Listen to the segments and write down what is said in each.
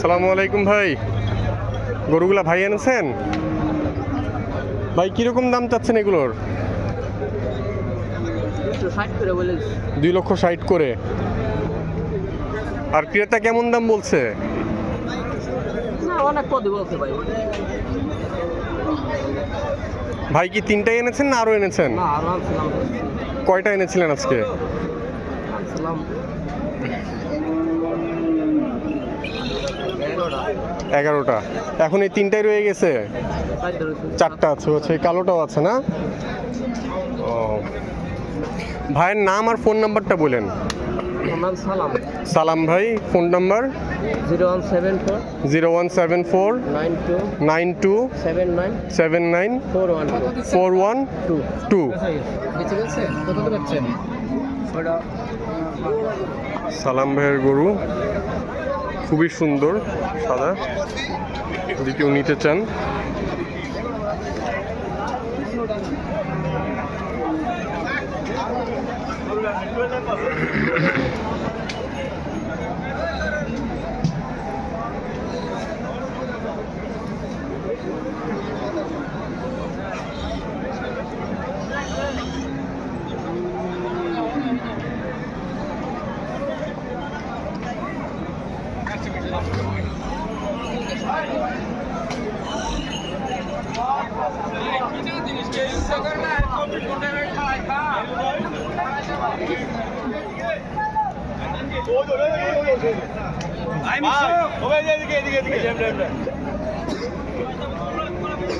সালামু আলাইকুম ভাই। গরুগুলা ভাই এনেছেন? ভাই, কীরকম দাম চাচ্ছেন এগুলোর? দুই লক্ষ ষাট করে। আর ক্রেতা কেমন দাম বলছে? অনেক ভাই ভাই কি তিনটাই এনেছেন না আরও এনেছেন? না আরও আনছিলাম। কয়টা এনেছিলেন আজকে? আনছিলাম। এগারোটা। এখন এই তিনটাই রয়ে গেছে? চারটা আছে হচ্ছে কালোটাও আছে না? ও। ভাইয়ের নাম আর ফোন নাম্বারটা বলেন। সালাম। সালাম ভাই phone number? Zero one seven four zero one seven four nine two nine two seven nine seven nine four one four. One. Two two সালাম ভাইয়ের গরু। খুবই সুন্দর সাদা। যদি কেউ নিতে চান।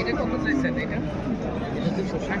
এটা কত চাইছেন এটা দুশো ষাট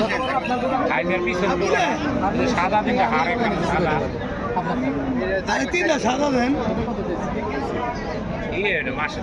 চোখে লাগতেছে সাদা দিলে হারে সাদা তিনটা সাদা দেন ইয়ে মাসে